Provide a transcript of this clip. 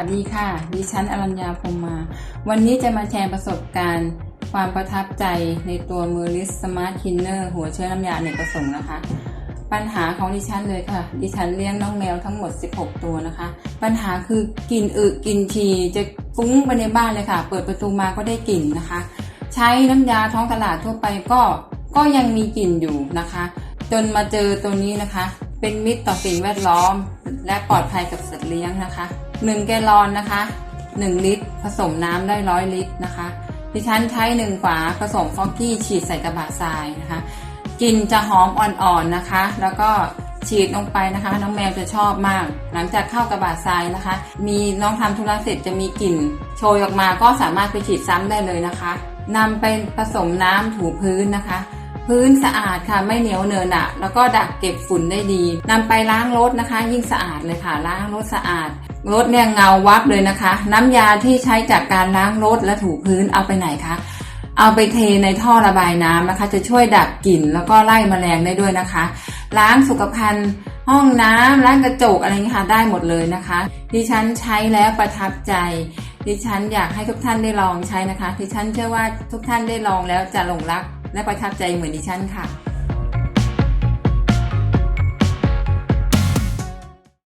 วัสดีค่ะ ดิฉันอรัญญาพรมมา วันนี้จะมาแชร์ประสบการณ์ ความประทับใจในตัวมือลิสสมาร์ทคินเนอร์หัวเชื้อน้ำยาอเนกประสงค์นะคะ ปัญหาของดิฉันเลยค่ะ ดิฉันเลี้ยงน้องแมวทั้งหมด 16 ตัวนะคะ ปัญหาคือกลิ่นอึกลิ่นฉี่จะฟุ้งไปในบ้านเลยค่ะ เปิดประตูมาก็ได้กลิ่นนะคะ ใช้น้ำยาท้องตลาดทั่วไปก็ก็ยังมีกลิ่นอยู่นะคะ จนมาเจอตัวนี้นะคะ เป็นมิตรต่อสิ่งแวดล้อม และปลอดภัยกับสัตว์เลี้ยงนะคะ 1 แกลลอนนะคะ 1 ลิตร ผสมน้ำได้ร้อยลิตรนะคะ ดิฉันใช้หนึ่งฝาผสมฟอกกี้ฉีดใส่กระบะทรายนะคะกลิ่นจะหอมอ่อนๆนะคะ แล้วก็ฉีดลงไปนะคะ น้องแมวจะชอบมาก หลังจากเข้ากระบะทรายนะคะ มีน้องทำธุระเสร็จจะมีกลิ่น โชยออกมาก็สามารถไปฉีดซ้ำได้เลยนะคะนำไปผสมน้ำถูพื้นนะคะ พื้นสะอาดค่ะไม่เหนียวเนอะหนะแล้วก็ดักเก็บฝุ่นได้ดีนำไปล้างรถนะคะ ยิ่งสะอาดเลยค่ะ ล้างรถสะอาดรถเนี่ยเงาวับเลยนะคะ น้ำยาที่ใช้จากการล้างรถและถูพื้นเอาไปไหนคะเอาไปเทในท่อระบายน้ำนะคะ จะช่วยดับกลิ่นแล้วก็ไล่แมลงได้ด้วยนะคะ ล้างสุขภัณฑ์ห้องน้ำล้างกระจกอะไรเงี้ยค่ะได้หมดเลยนะคะ ดิฉันใช้แล้วประทับใจ ดิฉันอยากให้ทุกท่านได้ลองใช้นะคะ ดิฉันเชื่อว่าทุกท่านได้ลองแล้วจะหลงรัก และประทับใจเหมือนดิฉันค่ะ